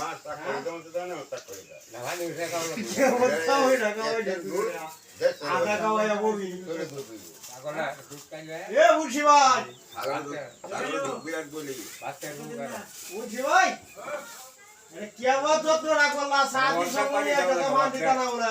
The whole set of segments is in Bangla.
মাছ তাক করে দাও তো জানো তাক করে দাও লাভানি উঠে খাওয়া ওটা ওই না ওই না আগা গাওয়া বমি পাগলা দুধ খাইলে এ মুন্সি ভাই বিরাট বলি বাচ্চা দুধ খাইলে মুন্সি ভাই আরে কি আবার যত্ন মান দিতা না ওরা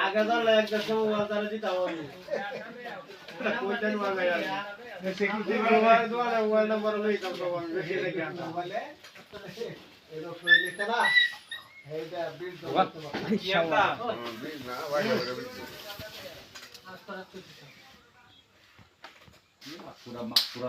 আগে তো এক দেড়শো মোবাইল তারা দিতাম আমি কইতেন মোবাইল দোয়ালে মোবাইল নাম্বার লইতাম তো আমি বেশি রেখে আনতাম না বাইরে বাইরে বিচ্ছি পুরা পুরা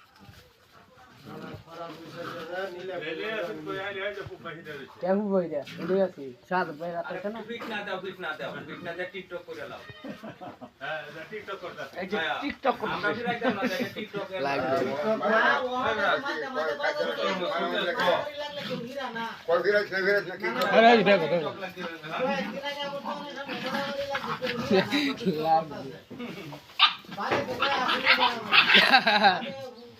কেমন বই দে এটাই আছে সাত বই রাতে কেন পিক না দাও পিক না দাও পিক না দাও টিকটক করে লাও এই যে টিকটক আমরা করতেছে ফির একদম না দেখে টিকটক লাগবে। কল ফিরাজ না ফিরাজ না কি আরে এই দেখো দেখো লাগবে এরকম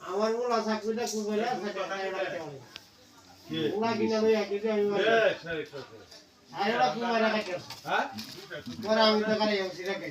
আমার মুলা চাকরিটা কুবেরে থাকে হাইডা কে মুলা কিনা লই আকি আমি হ্যাঁ? পরে আমি তো করে রাখে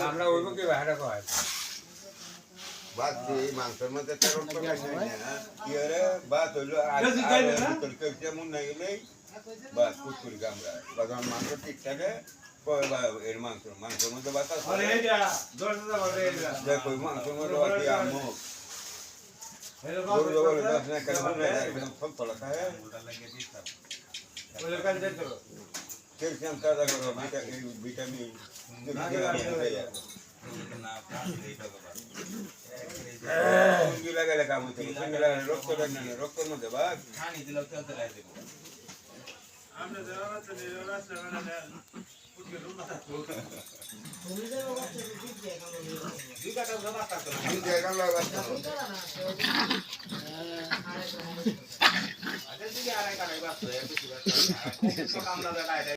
আমরা ওইব কি বাইরে কয় বাদ দিয়ে মাংসের মধ্যে তেরো টাকা নেই না। কি রে বাদ হইল যেমন না? গেলেই বাদ কুকুর গামরা বাদাম মাংস ঠিক থাকে বা এর মাংস মাংসের মধ্যে বাতাস দেখো মাংসের মধ্যে হয়। ক্যালসিয়াম তাজা করো ভিটামিন লাগালে কাম হচ্ছে সঙ্গী লাগালে রক্ত লাগে না রক্তের মধ্যে বাঘ জায়গা লাগাচ্ছে দিকে আড়াই কাটাই বাস হয়ে বেশি বাস কামলা